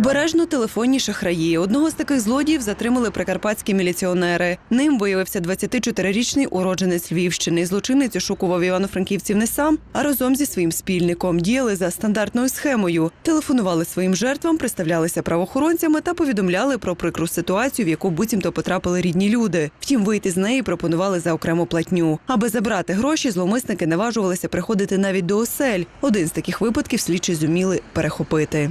Обережно телефонні шахраї. Одного з таких злодіїв затримали прикарпатські міліціонери. Ним виявився 24-річний уродженець Львівщини. Злочинець ошукував івано-франківців не сам, а разом зі своїм спільником. Діяли за стандартною схемою. Телефонували своїм жертвам, представлялися правоохоронцями та повідомляли про прикру ситуацію, в яку буцімто потрапили рідні люди. Втім, вийти з неї пропонували за окрему платню. Аби забрати гроші, зловмисники наважувалися приходити навіть до осель. Один з таких випадків слідчі зуміли перехопити.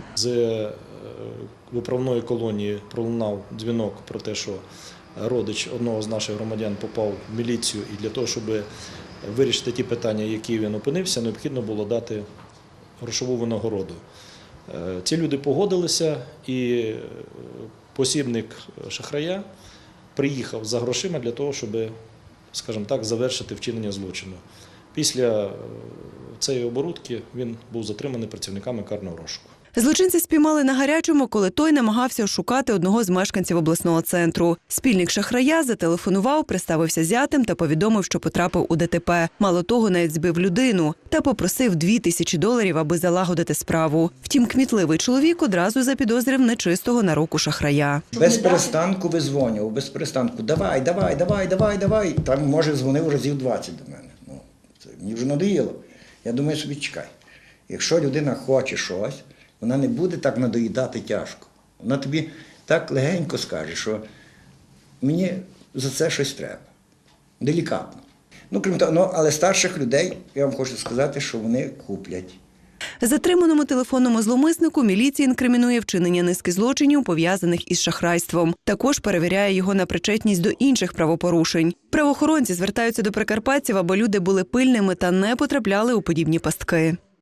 Виправної колонії пролунав дзвінок про те, що родич одного з наших громадян попав в міліцію, і для того, щоб вирішити ті питання, які він опинився, необхідно було дати грошову винагороду. Е, Ці люди погодилися, і е, посібник шахрая приїхав за грошима для того, щоб, скажімо так, завершити вчинення злочину. Після е, цієї оборудки він був затриманий працівниками карного розшуку. Злочинці спіймали на гарячому, коли той намагався ошукати одного з мешканців обласного центру. Спільник шахрая зателефонував, представився зятем та повідомив, що потрапив у ДТП. Мало того, навіть збив людину та попросив дві тисячі доларів, аби залагодити справу. Втім, кмітливий чоловік одразу запідозрив нечистого на руку шахрая. Без перестанку визвонював, без перестанку. Давай, давай, давай, давай, давай. Там, може, дзвонив разів 20 до мене. Ну, це мені вже надоїло. Я думаю, собі чекай. Якщо людина хоче щось, вона не буде так надоїдати тяжко. Вона тобі так легенько скаже, що мені за це щось треба. Делікатно. Ну, крім того, ну, але старших людей, я вам хочу сказати, що вони куплять. Затриманому телефонному зловмиснику міліція інкримінує вчинення низки злочинів, пов'язаних із шахрайством. Також перевіряє його на причетність до інших правопорушень. Правоохоронці звертаються до прикарпатців, аби люди були пильними та не потрапляли у подібні пастки.